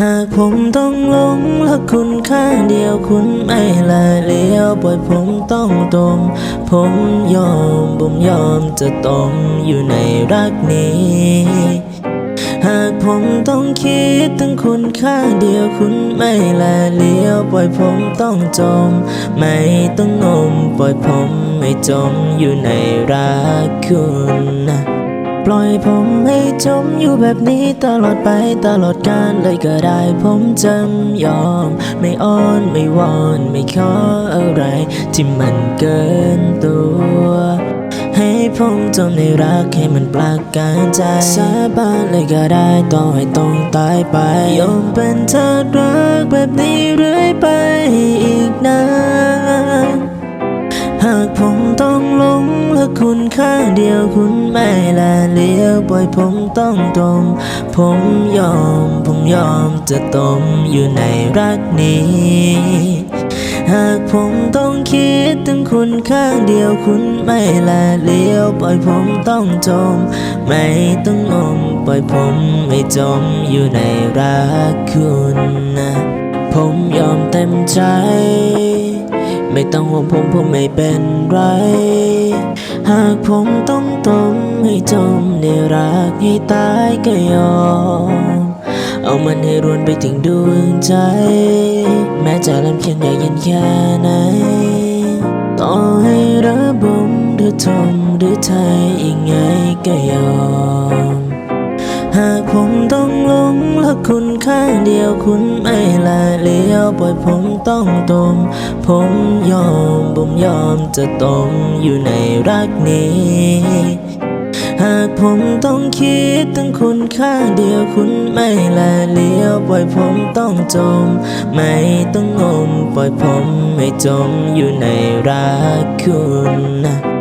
หากผมต้องหลงรักคุณข้างเดียวคุณไม่ละเลี้ยวปล่อยผมต้องตมผมยอมผมยอมจะตมอยู่ในรักนี้หากผมต้องคิดถึงคุณข้างเดียวคุณไม่ละเลี้ยวปล่อยผมต้องจม ไม่ต้องงมปล่อยผมไม่จมอยู่ในรักคุณนะ ปล่อยผมให้จมอยู่แบบนี้ตลอดไปตลอดกาลเลยก็ได้ผมจำยอม ไม่อ้อนไม่วอนไม่ขออะไรที่มันเกินตัวให้ผมจมในรักให้มันปลากการใจสาบานเลยก็ได้ต่องให้ต้องตายไปยอมเป็นทาสรักแบบนี้เรื่อยไปอีกนาน ข้างเดียวคุณไม่ละเลี้ยวปล่อยผมต้องตมผมยอม ผมยอมจะตมอยู่ในรักนี้ หากผมต้องคิดถึงคุณข้างเดียวคุณไม่ละเลี้ยวปล่อยผมต้องจม ไม่ต้องงมปล่อยผมไม่จมอยู่ในรักคุณนะผมยอมเต็มใจ ไม่ต้องห่วงผมผมไม่เป็นไร หากผมต้องตมให้จมในรักให้ตายก็ยอม เอามันให้รวนไปถึงดวงใจ แม้จะลำเพียงใหญ่ย็นแค่ไหน ต่อให้ระบมหรือทมหรือไทยยังไงก็ยอม หากผมต้องลง กคุณข้างเดียวคุณไม่ละเลี้ยวปล่อยผมต้องตม ผมยอมผมยอมจะตมอยู่ในรักนี้ หากผมต้องคิดถึงคุณข้างเดียวคุณไม่ละเลี้ยวปล่อยผมต้องจม ไม่ต้องงมปล่อยผมไม่จมอยู่ในรักคุณนะ